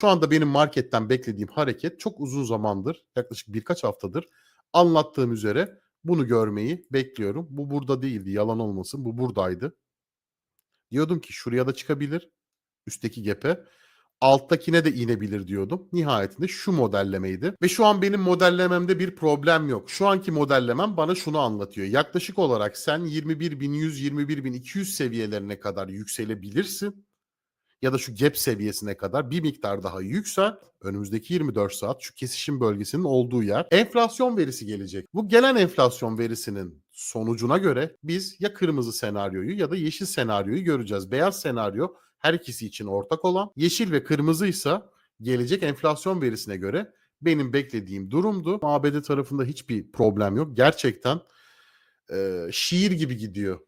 Şu anda benim marketten beklediğim hareket çok uzun zamandır, yaklaşık birkaç haftadır anlattığım üzere bunu görmeyi bekliyorum. Bu burada değildi, yalan olmasın. Bu buradaydı. Diyordum ki şuraya da çıkabilir. Üstteki gap'e. Alttakine de inebilir diyordum. Nihayetinde şu modellemeydi. Ve şu an benim modellememde bir problem yok. Şu anki modellemem bana şunu anlatıyor. Yaklaşık olarak sen 21.100, 21.200 seviyelerine kadar yükselebilirsin. Ya da şu gap seviyesine kadar bir miktar daha yüksel. Önümüzdeki 24 saat şu kesişim bölgesinin olduğu yer. Enflasyon verisi gelecek. Bu gelen enflasyon verisinin sonucuna göre biz ya kırmızı senaryoyu ya da yeşil senaryoyu göreceğiz. Beyaz senaryo her ikisi için ortak olan. Yeşil ve kırmızıysa gelecek enflasyon verisine göre benim beklediğim durumdu. ABD tarafında hiçbir problem yok. Gerçekten e, şiir gibi gidiyor